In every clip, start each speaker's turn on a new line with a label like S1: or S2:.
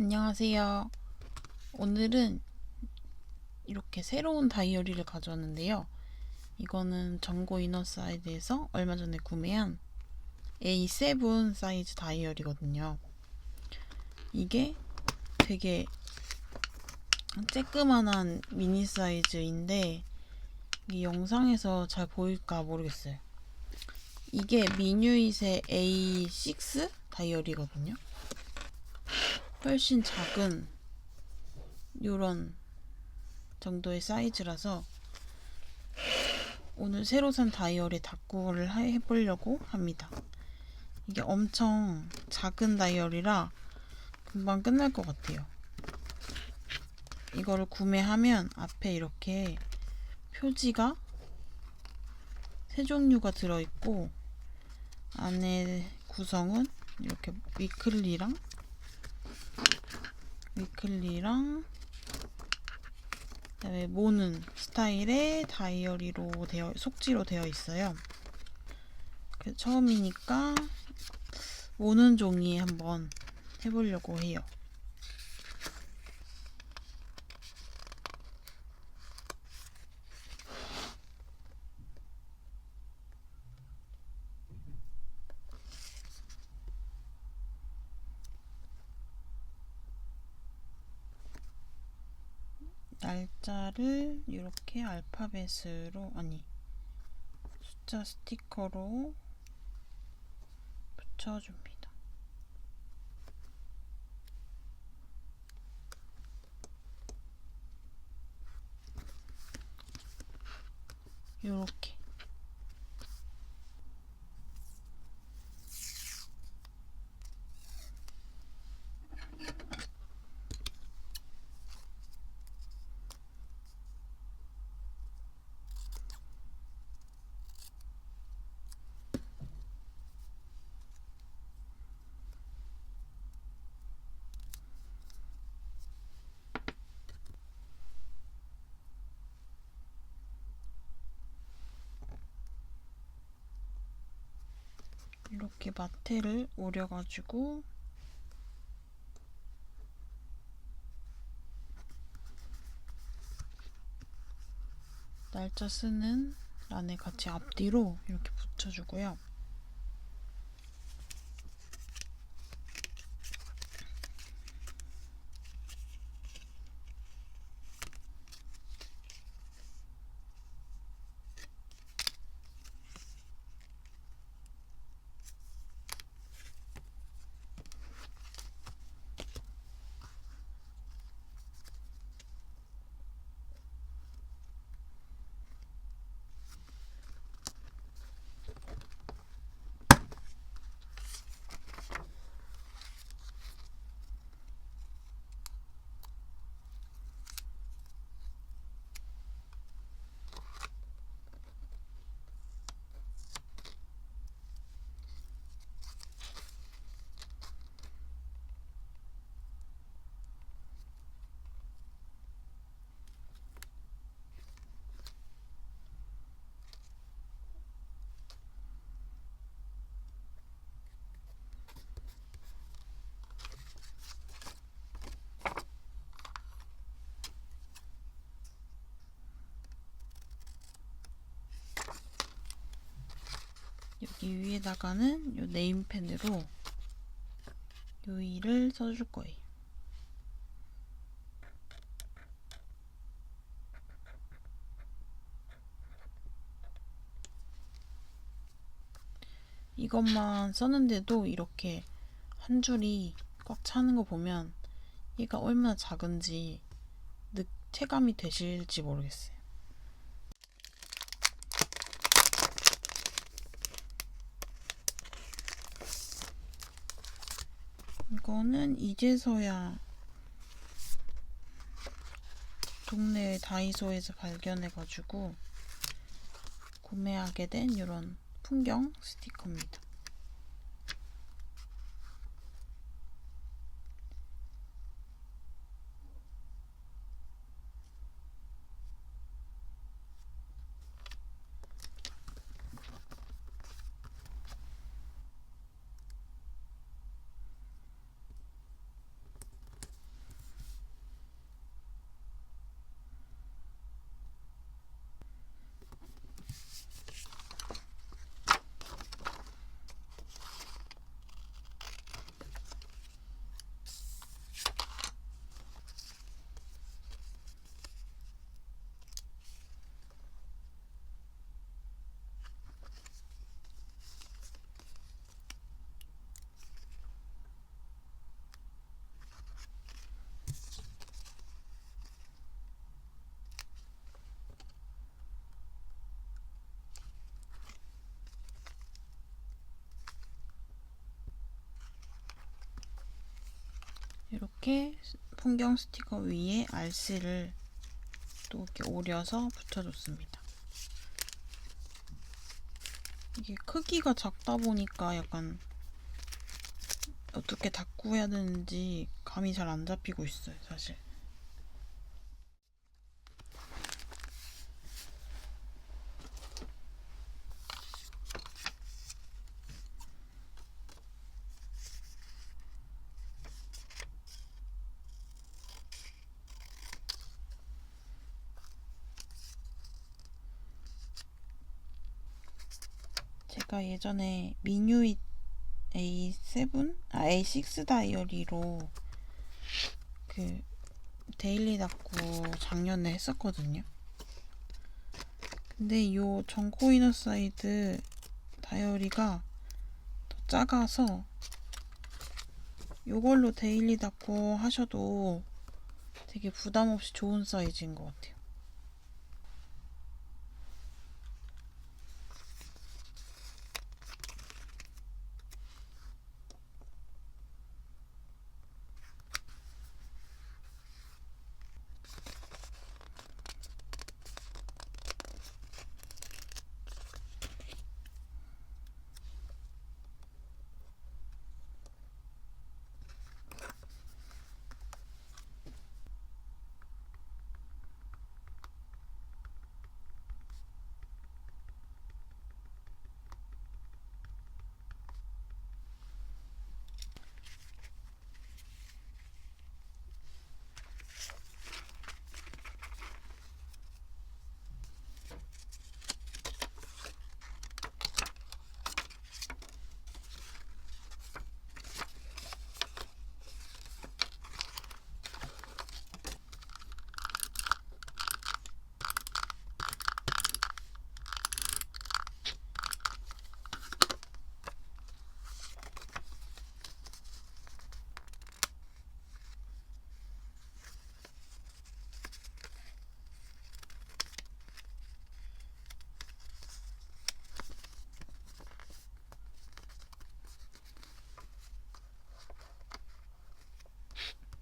S1: 안녕하세요. 오늘은 이렇게 새로운 다이어리를 가져왔는데요. 이거는 정고 이너 사이드에서 얼마 전에 구매한 A7 사이즈 다이어리거든요. 이게 되게 쬐끄만한 미니 사이즈인데 이 영상에서 잘 보일까 모르겠어요. 이게 미뉴잇의 A6 다이어리거든요. 훨씬 작은 요런 정도의 사이즈라서 오늘 새로 산 다이어리 하- 해보려고 합니다. 이게 엄청 작은 다이어리라 금방 끝날 것 같아요. 이거를 구매하면 앞에 이렇게 표지가 세 종류가 들어있고 안에 구성은 이렇게 위클리랑 위클리랑 그다음에 모는 스타일의 다이어리로 되어 속지로 되어 있어요. 그 처음이니까 모는 종이 한번 해보려고 해요. 날짜를 이렇게 알파벳으로 아니 숫자 스티커로 붙여줍니다. 이렇게 이렇게 마테를 오려가지고 날짜 쓰는 란에 같이 앞뒤로 이렇게 붙여주고요. 여기 위에다가는 요 네임펜으로 요 이를 써줄 거예요. 이것만 썼는데도 이렇게 한 줄이 꽉 차는 거 보면 얘가 얼마나 작은지 느, 체감이 되실지 모르겠어요. 이거는 이제서야 동네 다이소에서 발견해가지고 구매하게 된 이런 풍경 스티커입니다. 이렇게 풍경 스티커 위에 RC를 또 이렇게 오려서 붙여줬습니다. 이게 크기가 작다 보니까 약간 어떻게 닦고 해야 되는지 감이 잘 안 잡히고 있어요, 사실. 제가 예전에 미뉴잇 A7? 아, A6 다이어리로 그 데일리 닦고 작년에 했었거든요. 근데 요 정코 이너 사이드 다이어리가 더 작아서 요걸로 데일리 닦고 하셔도 되게 부담 없이 좋은 사이즈인 것 같아요.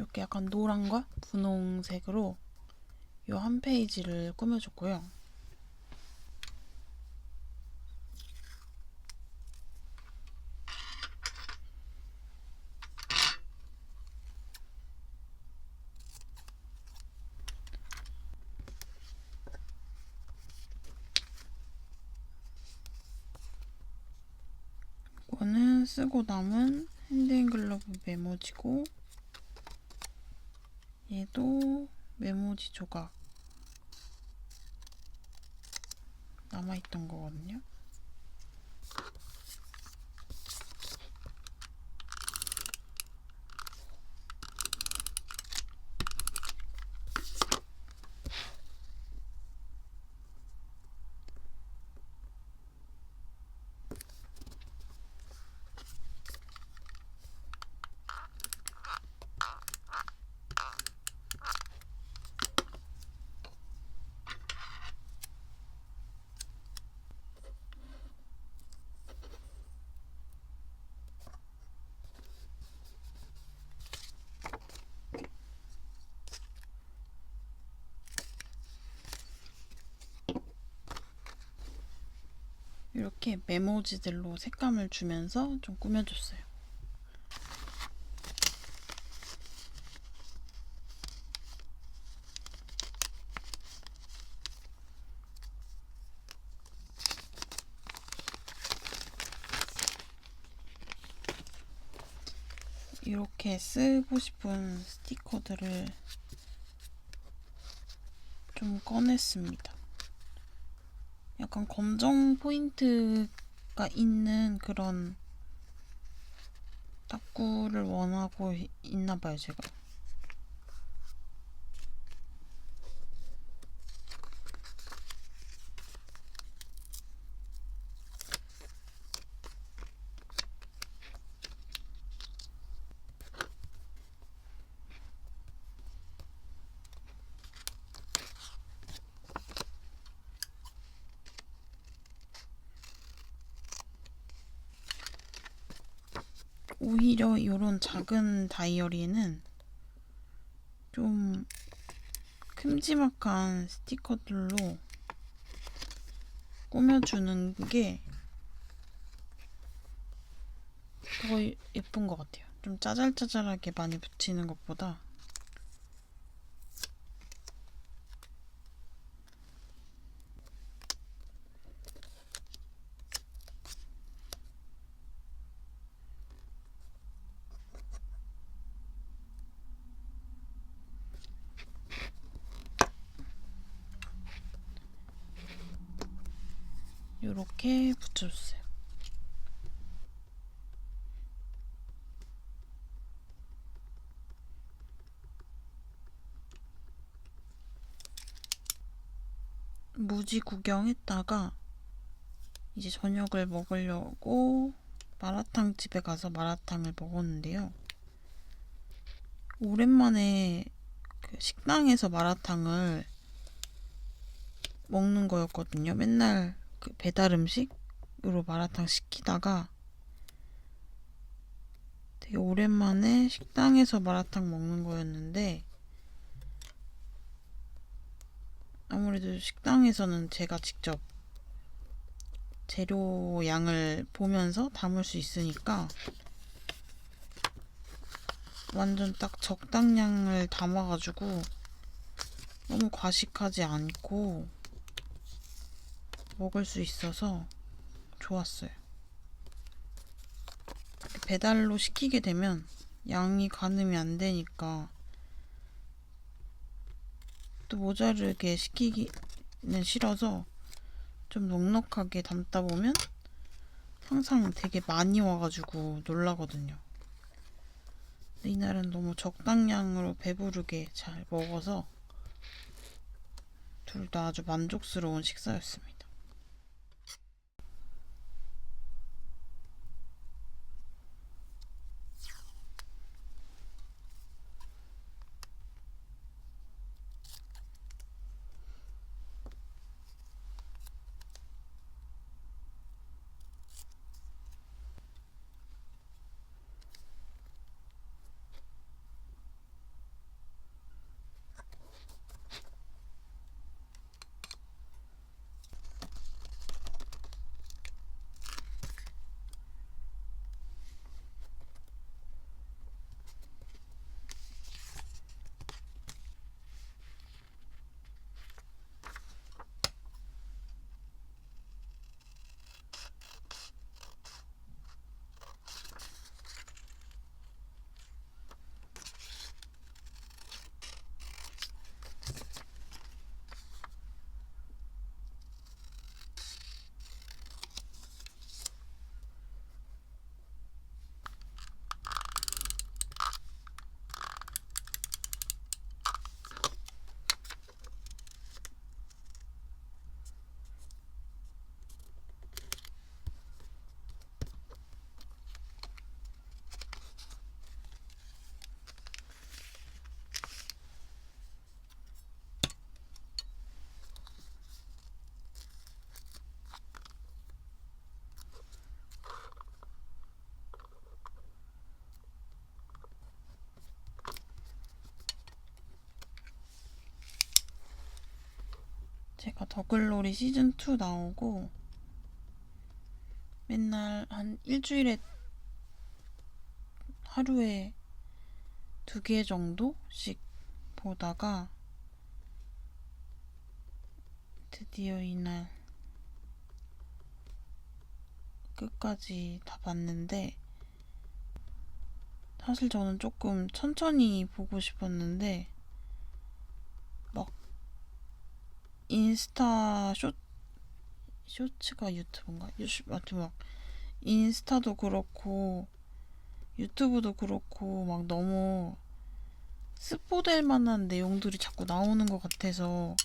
S1: 이렇게 약간 노란과 분홍색으로 요한 페이지를 꾸며줬고요. 이거는 쓰고 남은 핸드앤글러브 메모지고 얘도 메모지 조각 남아있던 거거든요. 이렇게 메모지들로 색감을 주면서 좀 꾸며줬어요. 이렇게 쓰고 싶은 스티커들을 좀 꺼냈습니다. 약간 검정 포인트가 있는 그런 탁구를 원하고 있나 봐요, 제가. 오히려 이런 작은 다이어리는 좀 큼지막한 스티커들로 꾸며주는 게 더 예쁜 것 같아요. 좀 짜잘짜잘하게 많이 붙이는 것보다 이렇게 붙여줬어요. 무지 구경했다가 이제 저녁을 먹으려고 마라탕 집에 가서 마라탕을 먹었는데요. 오랜만에 그 식당에서 마라탕을 먹는 거였거든요. 맨날 그 배달 음식으로 마라탕 시키다가 되게 오랜만에 식당에서 마라탕 먹는 거였는데 아무래도 식당에서는 제가 직접 재료 양을 보면서 담을 수 있으니까 완전 딱 적당량을 담아가지고 너무 과식하지 않고 먹을 수 있어서 좋았어요. 배달로 시키게 되면 양이 가늠이 안 되니까 또 모자르게 시키기는 싫어서 좀 넉넉하게 담다 보면 항상 되게 많이 와가지고 놀라거든요. 이날은 너무 적당량으로 배부르게 잘 먹어서 둘 다 아주 만족스러운 식사였습니다. 제가 더글로리 시즌2 나오고 맨날 한 일주일에 하루에 두 개 정도씩 보다가 드디어 이날 끝까지 다 봤는데 사실 저는 조금 천천히 보고 싶었는데 막 인스타 쇼 쇼츠가 유튜브인가? 유시 아무튼 막 인스타도 그렇고 유튜브도 그렇고 막 너무 스포될 만한 내용들이 자꾸 나오는 것 같아서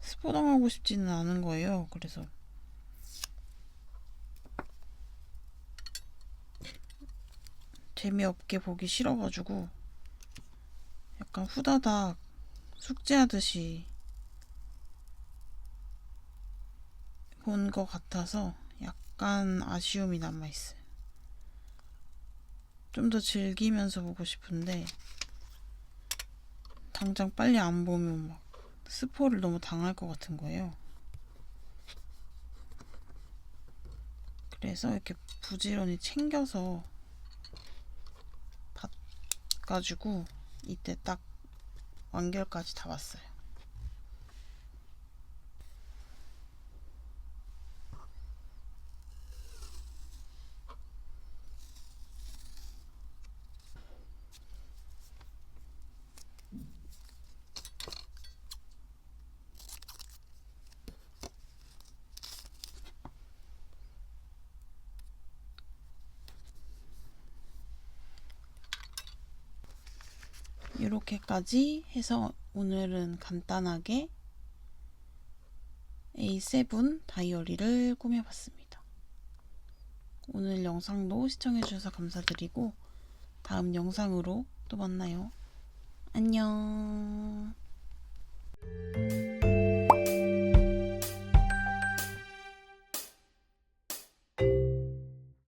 S1: 스포당하고 싶지는 않은 거예요. 그래서 재미없게 보기 싫어가지고 약간 후다닥 숙제하듯이 본 것 같아서 약간 아쉬움이 남아있어요. 좀 더 즐기면서 보고 싶은데 당장 빨리 안 보면 막 스포를 너무 당할 것 같은 거예요. 그래서 이렇게 부지런히 챙겨서 가지고 이때 딱 완결까지 다 봤어요. 이렇게까지 해서 오늘은 간단하게 A7 다이어리를 꾸며봤습니다. 오늘 영상도 시청해주셔서 감사드리고 다음 영상으로 또 만나요. 안녕.